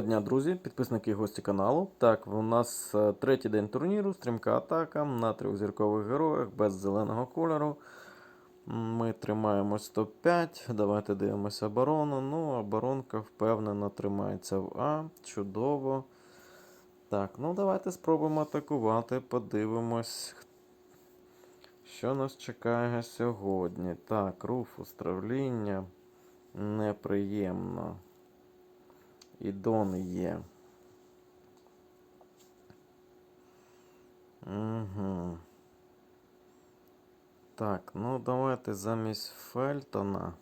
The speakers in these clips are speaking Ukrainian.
Доброго дня, друзі, підписники і гості каналу. Так, у нас е, третій день турніру, стрімка атака на трьохзіркових героях без зеленого кольору. Ми тримаємось топ-5. Давайте дивимося оборону. Ну, оборонка впевнено тримається в А. Чудово. Так, ну давайте спробуємо атакувати. Подивимось, що нас чекає сьогодні. Так, руфус, травління. Неприємно. І Дон є. Угу. Так, ну давайте замість Фельтона.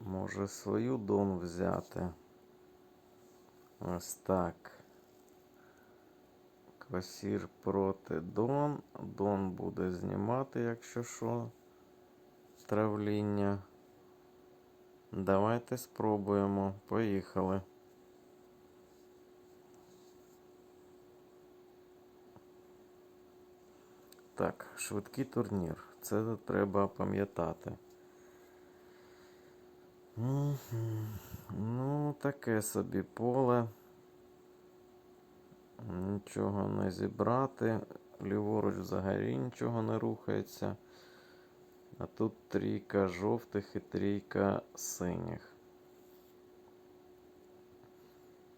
Може свою Дон взяти. Ось так. Квасір проти Дон. Дон буде знімати, якщо що. Травління. Давайте спробуємо. Поїхали. Так, швидкий турнір. Це треба пам'ятати. Ну, таке собі поле. Нічого не зібрати. Ліворуч взагалі нічого не рухається. А тут трійка жовтих і трійка синіх.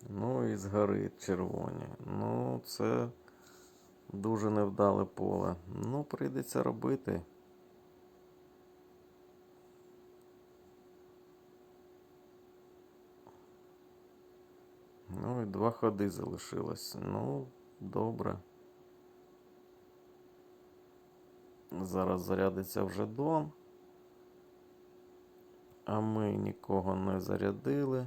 Ну і згори червоні. Ну, це дуже невдале поле. Ну, прийдеться робити. Ну і два ходи залишилось. Ну, добре. Зараз зарядиться вже Дон. А ми нікого не зарядили.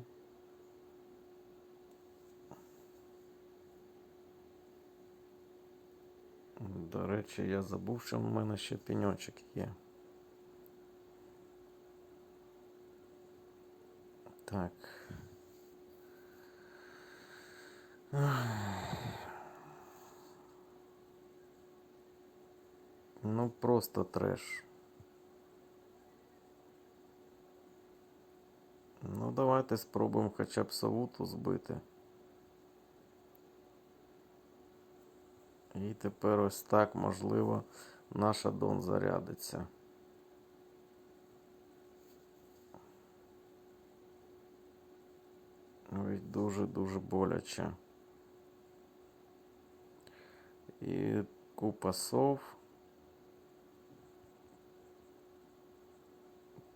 До речі, я забув, що в мене ще пеньочок є. Так. Ну, просто треш. Ну, давайте спробуємо хоча б Савуту збити. І тепер ось так, можливо, наша Дон зарядиться. Ой, дуже-дуже боляче. І купа сов.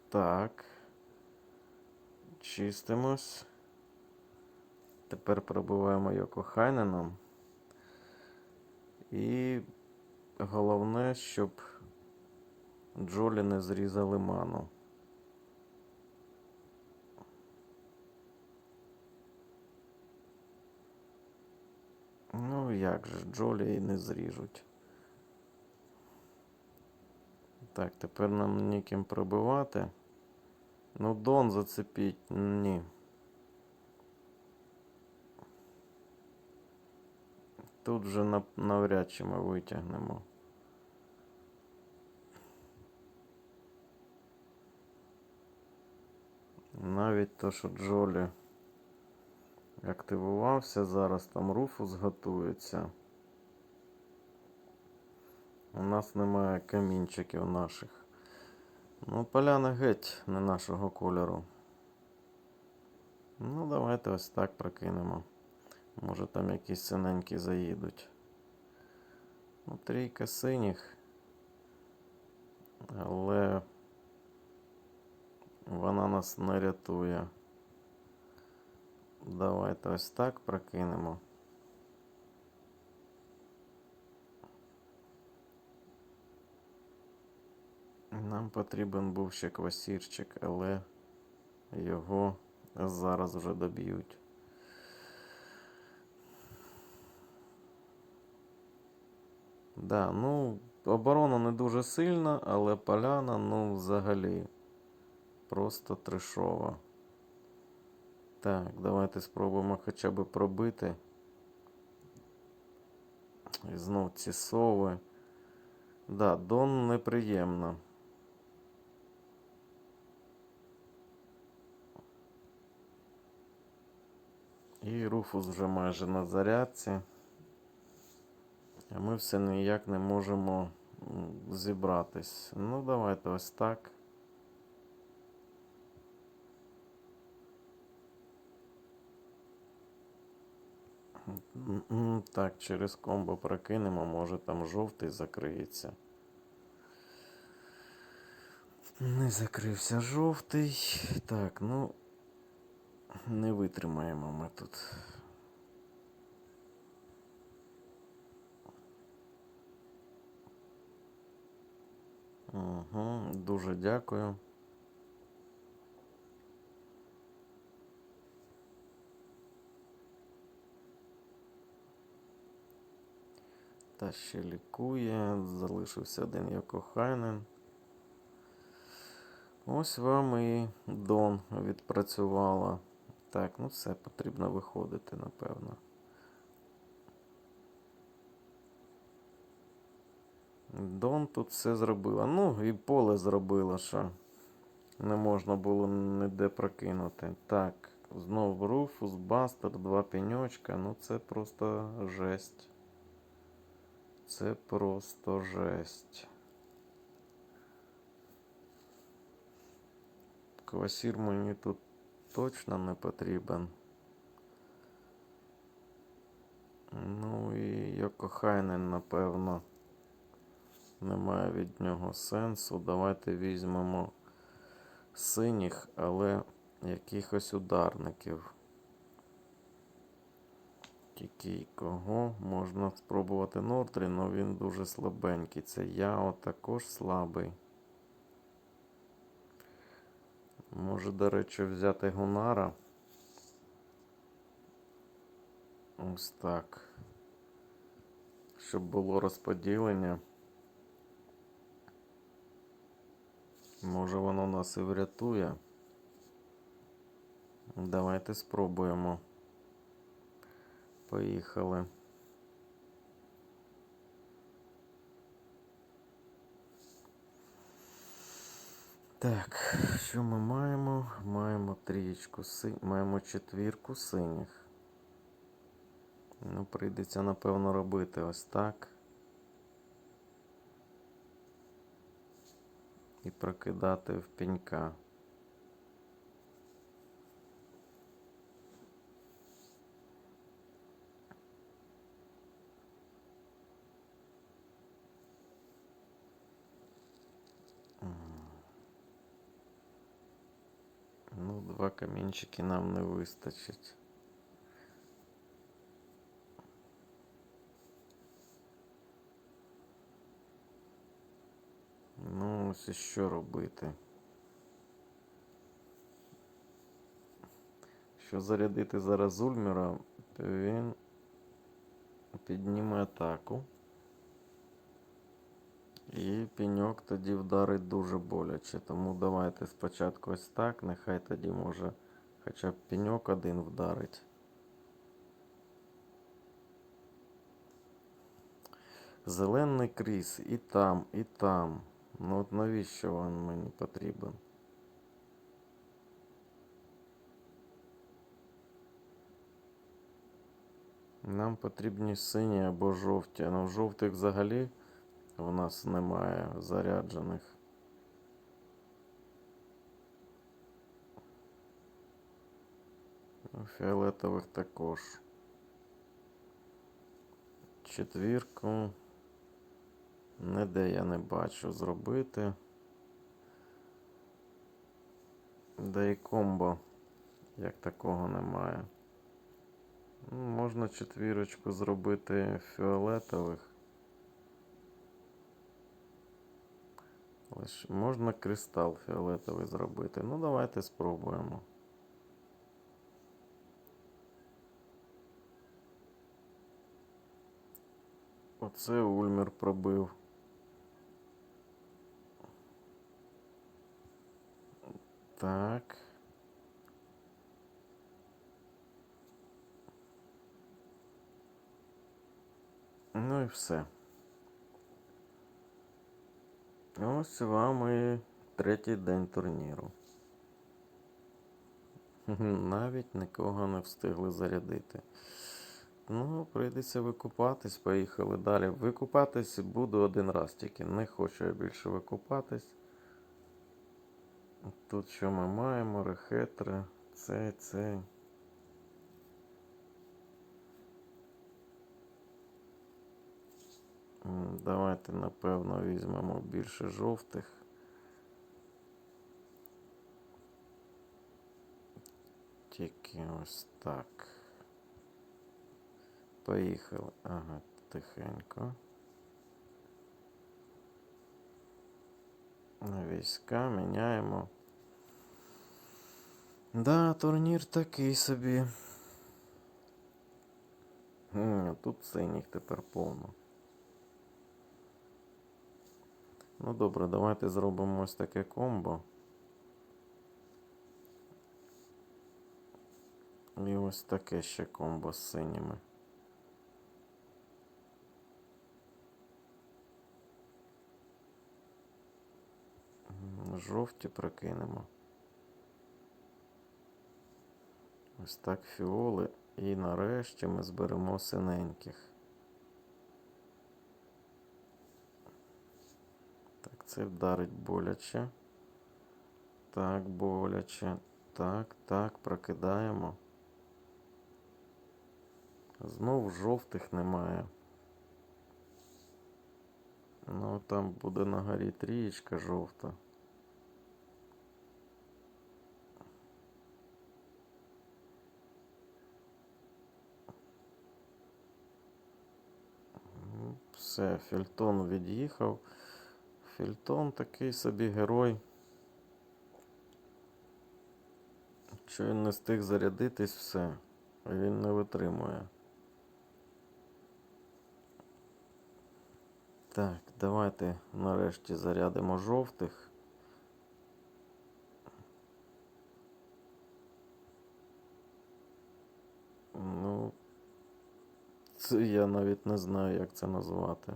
Так. Чистимось. Тепер пробиваємо Йоко Хайненом. І головне, щоб Джолі не зрізали ману. Ну, як же, Джолі і не зріжуть. Так, тепер нам ніким пробивати. Ну, Дон зацепіть. Ні. Тут вже навряд чи ми витягнемо. Навіть то, що Джолі активувався, зараз там Руфус готується. У нас немає камінчиків наших. Ну, поляна геть не нашого кольору. Ну, давайте ось так прокинемо. Може там якісь синенькі заїдуть. Ну, трійка синіх. Але вона нас не рятує. Давайте ось так прокинемо. Нам потрібен був ще квасірчик, але його зараз вже доб'ють. Да, ну, оборона не дуже сильна, але поляна, ну, взагалі, просто трешова. Так, давайте спробуємо хоча б пробити. І знов ці сови. Да, Дон неприємно. І Руфус вже майже на зарядці. А ми все ніяк не можемо зібратись. Ну, давайте ось так. Так, через комбо прокинемо, може там жовтий закриється. Не закрився жовтий. Так, ну не витримаємо ми тут. Угу, дуже дякую. Та ще лікує. Залишився один Йокохайнен. Ось вам і Дон відпрацювала. Так, ну все, потрібно виходити, напевно. Дон тут все зробила. Ну, і поле зробила, що не можна було ніде прокинути. Так, знову Руфус, Бастер, два пеньочка. Ну це просто жесть. Це просто жесть. Квасір мені тут точно не потрібен. Ну і я Йокохайнен, напевно, немає від нього сенсу. Давайте візьмемо синіх, але якихось ударників. Тільки кого можна спробувати Нордрі, але він дуже слабенький. Це Яо також слабий. Може, до речі, взяти Гунара. Ось так. Щоб було розподілення. Може воно нас і врятує. Давайте спробуємо. Поїхали. Так, що ми маємо? Маємо трієчку синіх, маємо четвірку синіх. Ну, прийдеться, напевно, робити ось так. І прокидати в пенька. Ну, два камінчики нам не вистачить. Ну, ось і що робити. Що зарядити зараз Ульмера, він підніме атаку. І пеньок тоді вдарить дуже боляче. Тому давайте спочатку ось так. Нехай тоді може хоча б пеньок один вдарить. Зелений кріс і там, і там. Ну от навіщо він мені потрібен? Нам потрібні сині або жовті. Ну, жовтих взагалі у нас немає заряджених. Фіолетових також. Четвірку. Ніде я не бачу зробити. Да і комбо, як такого немає. Можна четвірочку зробити фіолетових. Але ж можна кристал фіолетовий зробити. Ну, давайте спробуємо. Оце Ульмер пробив. Так. Ну і все. Ось вам і третій день турніру. Навіть нікого не встигли зарядити. Ну, прийдеться викупатись, поїхали далі. Викупатись буду один раз тільки. Не хочу я більше викупатись. Тут що ми маємо? Рехетри, цей, цей. Давайте, напевно, візьмемо більше жовтих. Тільки ось так. Поїхали. Ага, тихенько. Війська міняємо. Да, турнір такий собі. Тут синіх тепер повно. Ну добре, давайте зробимо ось таке комбо. І ось таке ще комбо з синіми. Жовті прокинемо. Ось так фіоли. І нарешті ми зберемо синеньких. Це вдарить боляче. Так, боляче. Так, так, прокидаємо. Знов жовтих немає. Ну, там буде на горі трієчка жовта. Все, Фільтон від'їхав. Фільтон такий собі герой. Що він не встиг зарядитись, все. Він не витримує. Так, давайте нарешті зарядимо жовтих. Ну, це я навіть не знаю, як це назвати.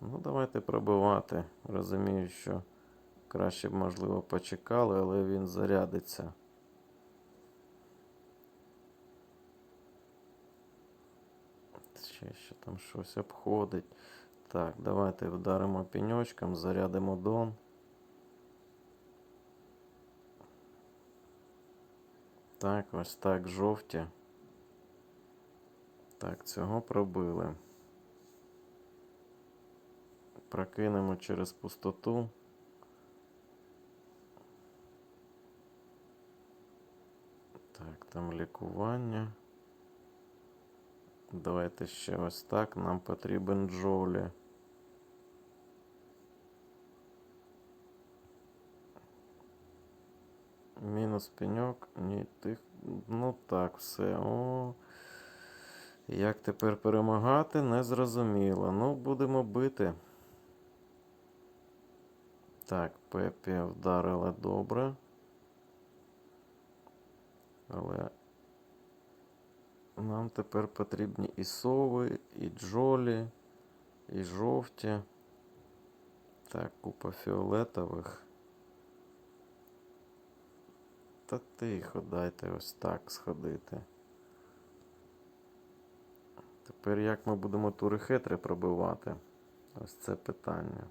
Ну, давайте пробивати. Розумію, що краще б, можливо, почекали, але він зарядиться. Ще, ще там щось обходить. Так, давайте вдаримо пеньочком, зарядимо дон. Так, ось так, жовті. Так, цього пробили. Прокинемо через пустоту. Так, там лікування. Давайте ще ось так. Нам потрібен Джолі. Мінус пеньок. Ні, тих. Ну так, все. О. Як тепер перемагати, не зрозуміло. Ну, будемо бити. Так, Пепі вдарила добре. Але нам тепер потрібні і сови, і джолі, і жовті. Так, купа фіолетових. Та тихо, дайте ось так сходити. Тепер як ми будемо тури хитри пробивати? Ось це питання.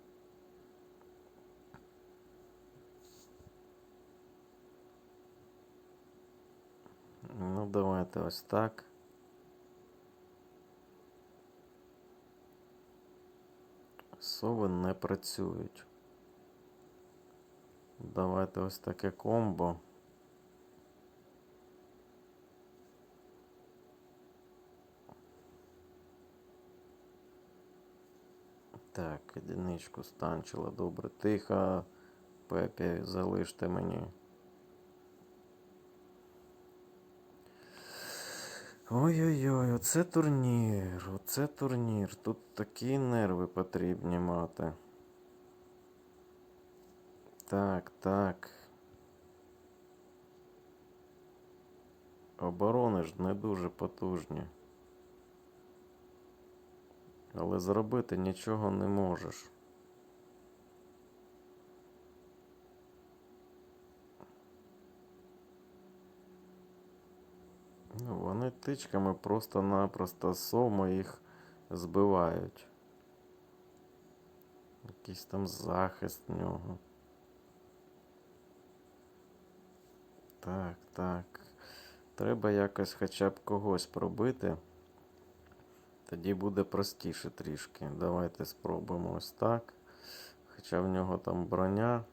Ну, давайте ось так. Сови не працюють. Давайте ось таке комбо. Так, одиничку станчила. Добре. Тихо. Пепі, залиште мені. Ой-ой-ой, оце турнір, оце турнір. Тут такі нерви потрібні мати. Так, так. Оборони ж не дуже потужні. Але зробити нічого не можеш. Вони тичками просто-напросто сома їх збивають. Якийсь там захист в нього. Так, так. Треба якось хоча б когось пробити. Тоді буде простіше трішки. Давайте спробуємо ось так. Хоча в нього там броня.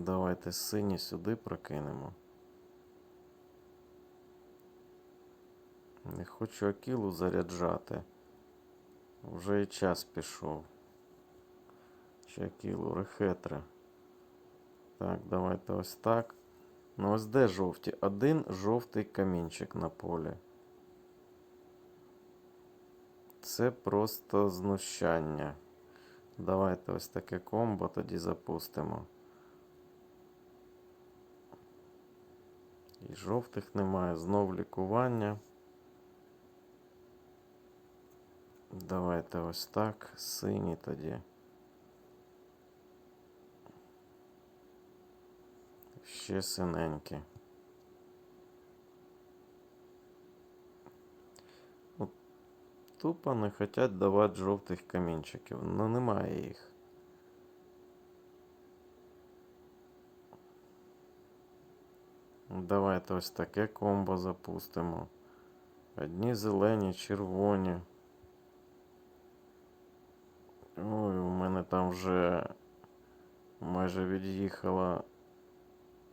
Давайте сині сюди прокинемо. Не хочу акілу заряджати. Вже і час пішов. Ще акілу, рехетре. Так, давайте ось так. Ну ось де жовті? Один жовтий камінчик на полі. Це просто знущання. Давайте ось таке комбо тоді запустимо. І жовтих немає. Знов лікування. Давайте ось так. Сині тоді. Ще синенькі. Тупо не хочуть давати жовтих камінчиків. Ну немає їх. Давайте ось таке комбо запустимо. Одні зелені, червоні. Ой, у мене там вже майже від'їхала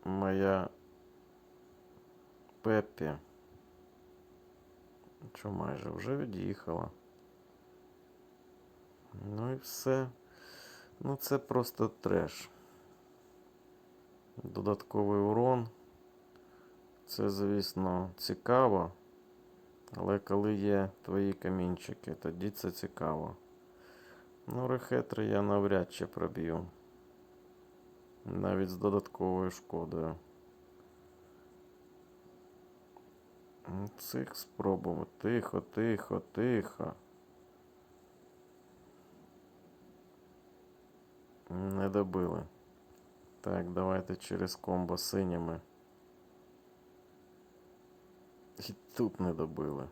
моя Пеппі. Що майже вже від'їхала. Ну і все. Ну це просто треш. Додатковий урон. Це, звісно, цікаво. Але коли є твої камінчики, тоді це цікаво. Ну, рехетри я навряд чи проб'ю. Навіть з додатковою шкодою. Цих спробуємо. Тихо, тихо, тихо. Не добили. Так, давайте через комбо синіми. І тут не добили.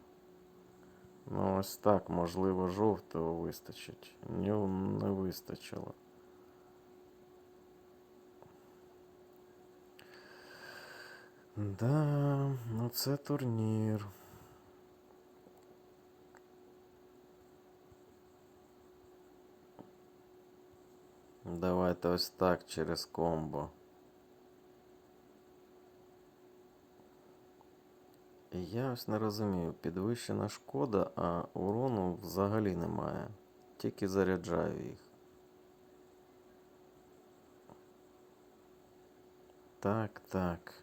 Ну, ось так, можливо, жовтого вистачить. Ні, не вистачило. Да, ну це турнір. Давайте ось так через комбо. Я ось не розумію, підвищена шкода, а урону взагалі немає. Тільки заряджаю їх. Так, так.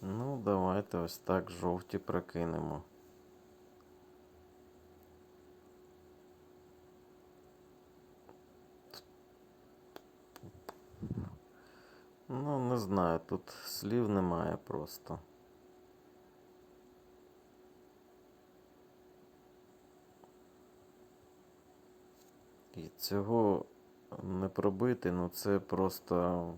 Ну, давайте ось так жовті прокинемо. Ну, не знаю, тут слів немає просто. І цього не пробити, ну це просто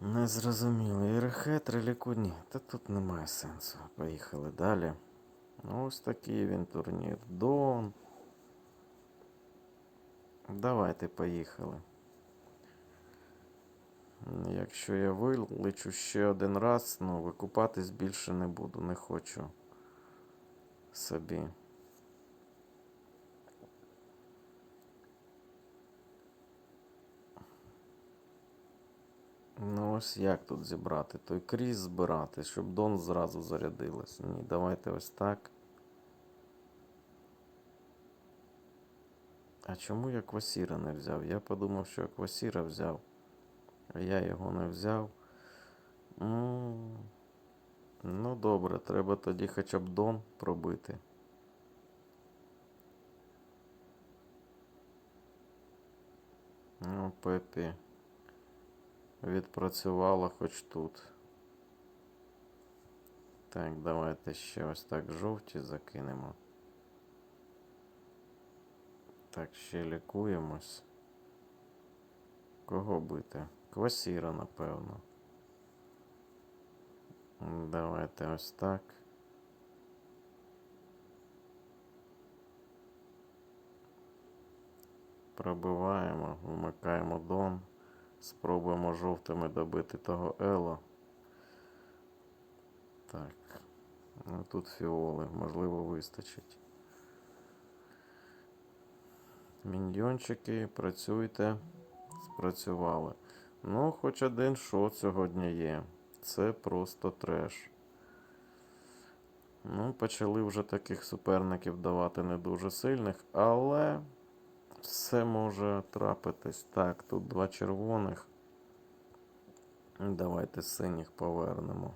незрозуміло. І рехет, реліку, ні. Та тут немає сенсу. Поїхали далі. Ну, Ось такий він турнір. Дон. Давайте поїхали. Якщо я вилечу ще один раз, ну, викупатись більше не буду, не хочу собі. Ну, ось як тут зібрати? Той кріс збирати, щоб Дон зразу зарядилась. Ні, давайте ось так. А чому я квасіра не взяв? Я подумав, що я квасіра взяв. А я його не взяв. Ну, добре, треба тоді хоча б Дон пробити. Ну, Пепі. відпрацювала хоч тут. Так, давайте ще ось так жовті закинемо. Так, ще лікуємось. Кого бити? Квасіра, напевно. Давайте ось так. Пробиваємо, вмикаємо дон. Спробуємо жовтими добити того Ело. Так. Ну, тут фіоли, можливо, вистачить. Міньйончики, працюйте. Спрацювали. Ну, хоч один шот сьогодні є. Це просто треш. Ну, почали вже таких суперників давати не дуже сильних, але все може трапитись. Так, тут два червоних. Давайте синіх повернемо.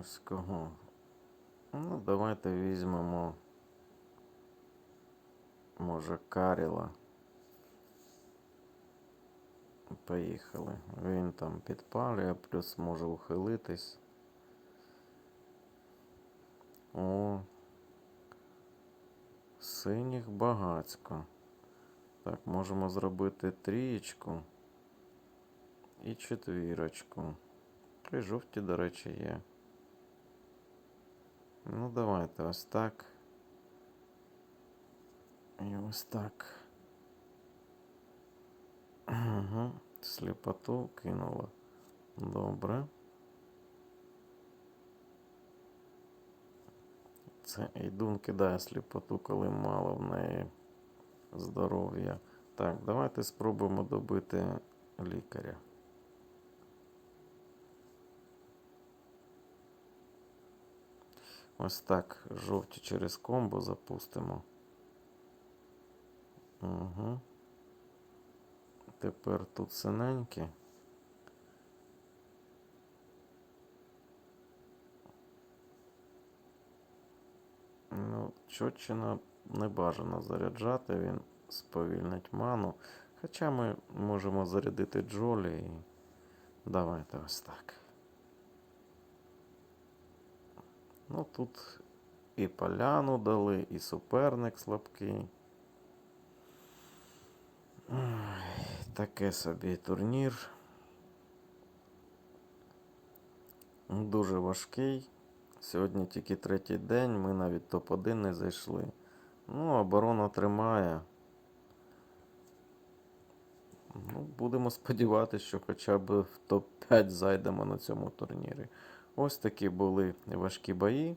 Ось кого. Ну, давайте візьмемо. Може, Каріла. Поїхали. Він там підпалює, плюс може ухилитись. О. Синіх багацько. Так, можемо зробити трієчку і четвірочку. Три жовті, до речі, є. Ну, давайте ось так. І ось так. Угу. Сліпоту кинула. Добре. Це Ейдун кидає сліпоту, коли мало в неї здоров'я. Так, давайте спробуємо добити лікаря. Ось так жовті через комбо запустимо. Угу. Тепер тут синенькі. Ну, Чотчина не бажано заряджати, він сповільнить ману. Хоча ми можемо зарядити Джолі і давайте ось так. Ну тут і поляну дали, і суперник слабкий. Таке собі турнір. Дуже важкий. Сьогодні тільки третій день, ми навіть топ-1 не зайшли. Ну, оборона тримає. Ну, будемо сподіватися, що хоча б в топ-5 зайдемо на цьому турнірі. Ось такі були важкі бої.